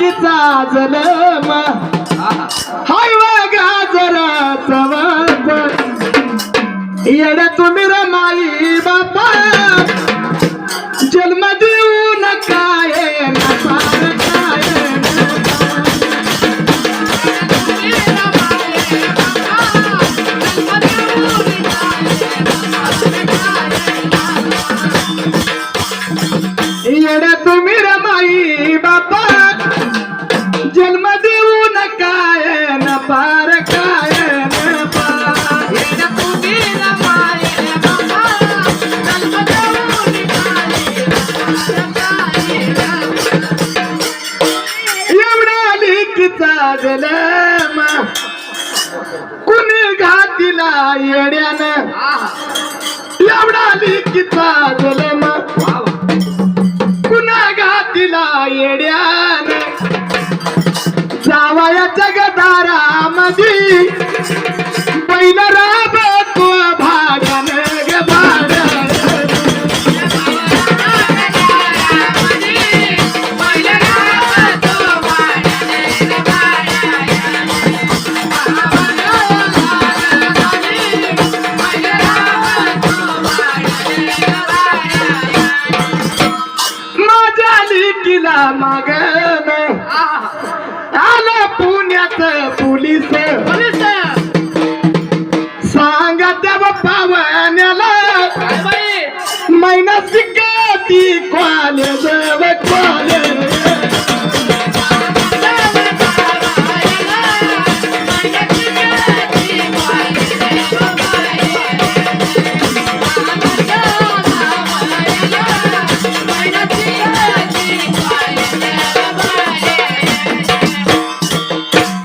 लेकीचा जलम हाय वा गाजर चवत येड्या तुम्ही रमाई बापा. जन्म देऊ तिला घातीला येड्यानं. एवढा लिखिता जलम. कुणा घातीला येड्यानं. जावयाच्या गदारामध्ये बैल राबतो शिकती कॉलेज कॉलेज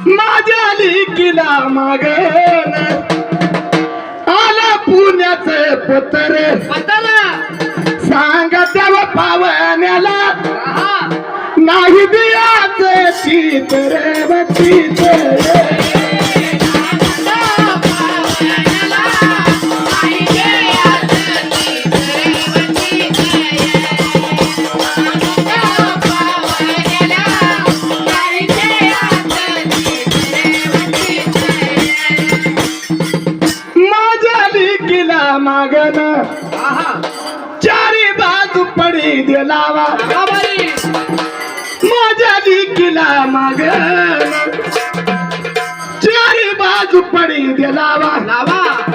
माझ्या लिकीला मागन आलं पत्र चित्र माझ्या लिकीला मागन चारी बाजू पडी दिलावा माझ्या माग. मागन चारी बाजू पडी दे लावा लावा.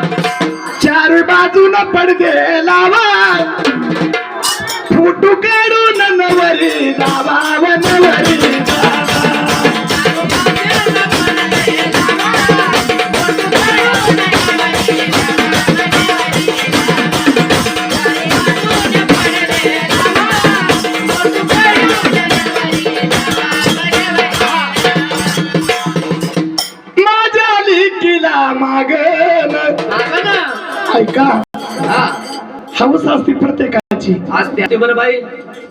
चार बाजू न पडदे लावा. फुटू काढून नवरी लावा. हौस असते प्रत्येकाची. असते बरं बाई.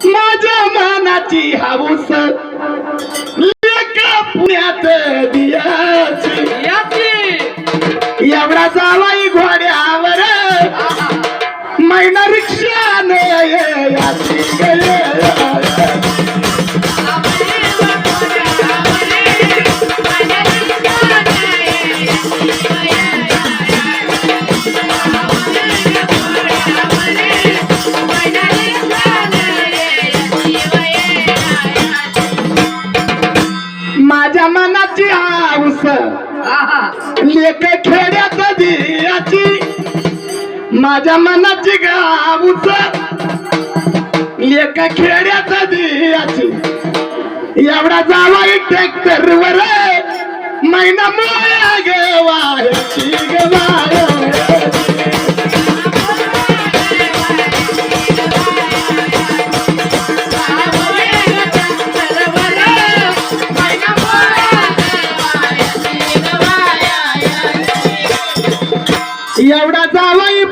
माझ्या मनाची हाऊस लेका पुण्यात दियाची. एवढा जावाई घोड्यावर. मैना रिक्षाने माझ्या मनाची गाऊच एका खेड्याचा दियाची एवढा जावा ट्रॅक्टर वर. महिना मोया गेवा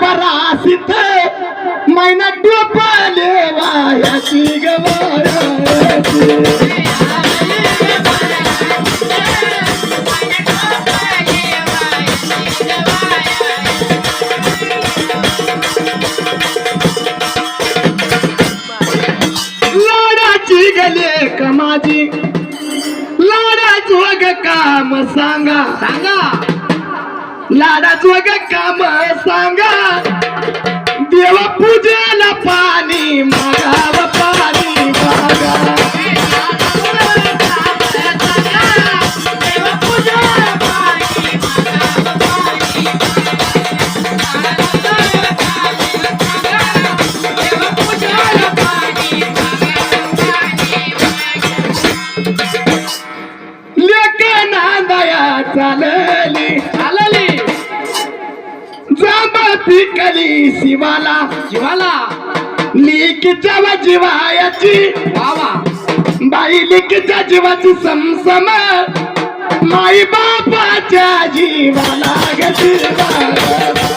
जावाई बरासित मैना डोपाले वायाची गवायची सांगा लाडाचं ग काम सांगा देवा पूजेला पाणी मागाव पाणी मागा लेक नांदया चालली चालली जांब पिकली शिवाला. जीवाला लिकीच्या व जीवायाची. वावा बाई लिकीच्या जीवाची समसम. माई बापाच्या जीवाला ग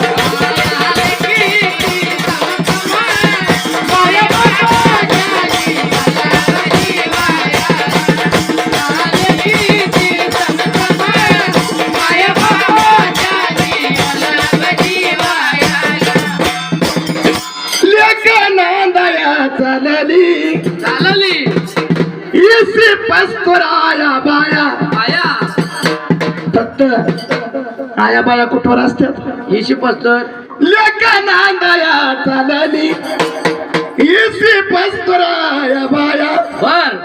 आया बाया कुठवर असतात? येशी पस्तर लेक नांदया चालली. इसी पस्तुराया बाया. बर.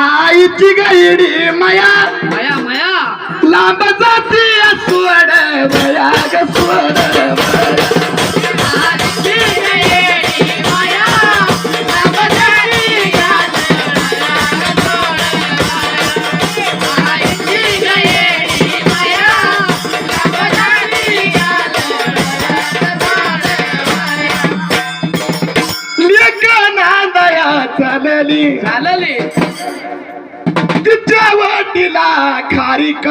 आईची गैडी माया. माया माया. लांब जाती सोड बया ग सोड बया. कारिक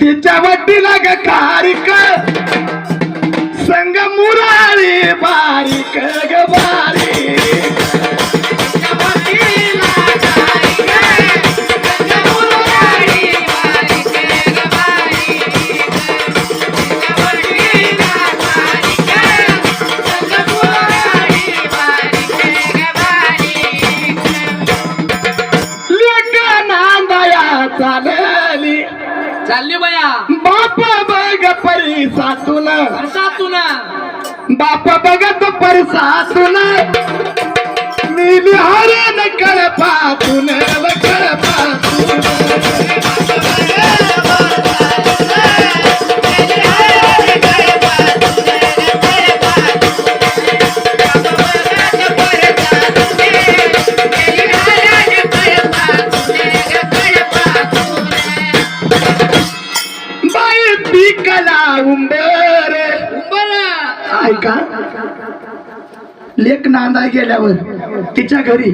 तिच्या वाटीला ग कारिक संग मुरारी बारीक ग बारीक. बाप बघत परिसातून. नीली हरण कळपातून व कळपातून. बाई पिकला उंबर उंबर. ऐका. लेक नांदा गेल्यावर तिच्या घरी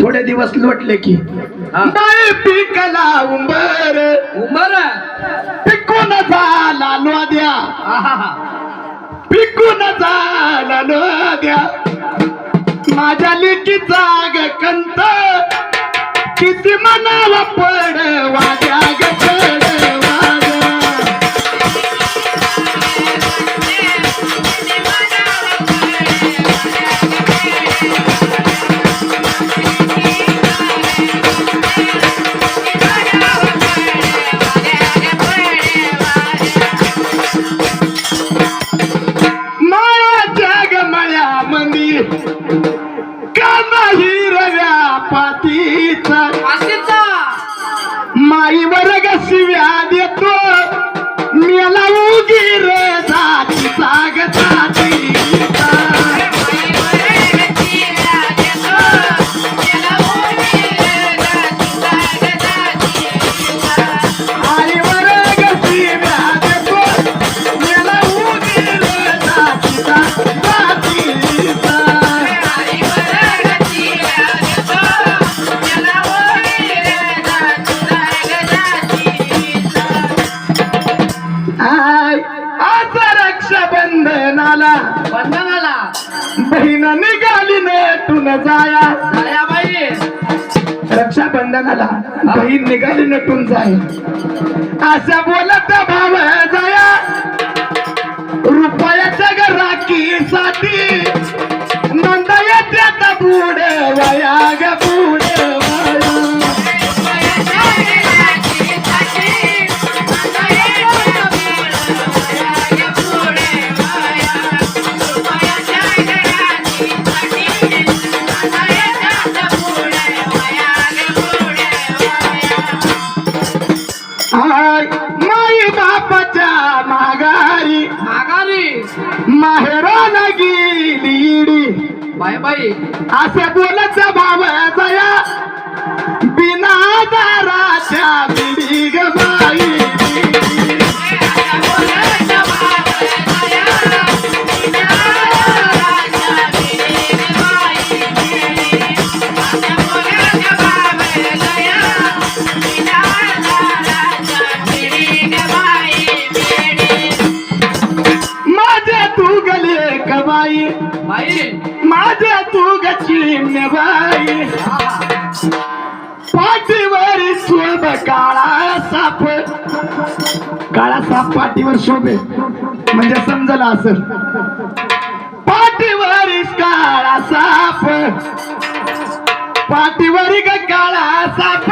थोडे दिवस लोटले की. पिकला उंबर. उंबर? पिकून झाला नद्या. पिकून झाला नद्या. माझ्या लेकीचा ग कंत किती मनाला पड वाद्या ग Brasil. रक्षाबंधनाला बहीण निघाली नटून जाय अशा बोलत भाव जाया. रुपयाच्या ग राखीसाठी नंदा येत्यात बुड वया ग बुड बाय बाई असे बोलच भाव जया. बिना दाराच्या बिडी ग बाई. काळा साप पाठीवर शोभे. म्हणजे समजलं असं पाठीवर काळा साप. पाठीवर ग काळा साप.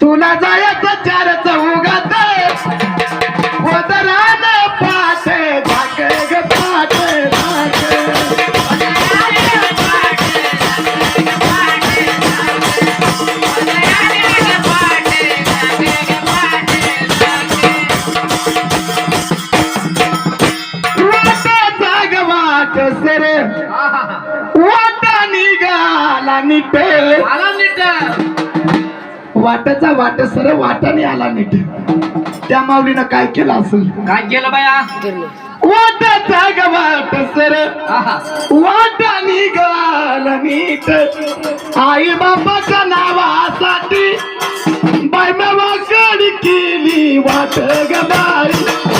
तुला जायचं चार चौघात वदरान आला नीट. वाटाचा वाट सर वाटाने आला नीट. त्या माऊलीनं काय केलं असेल? काय केलं बाया? वाटाचा ग वाट सर आहा. वाटा निघाला नीट. आई बापाच्या नावासाठी बाय केली वाट ग बाई.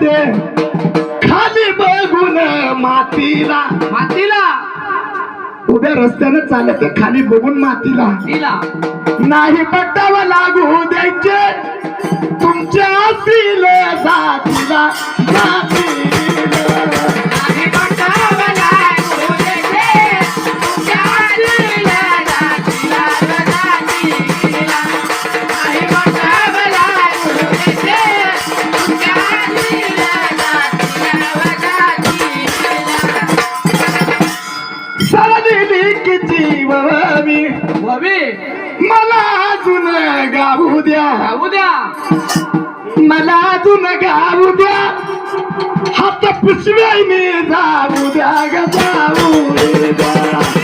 चालते खाली बघून मातीला. मातीला? उभ्या रस्त्याने चालते खाली बघून मातीला. तिला नाही पट्टावा लागू द्यायचे. तुमच्या जातीला जातीला. वाजू नका उद्या हात पिशव्याने जाऊ द्या ग जाऊ द्या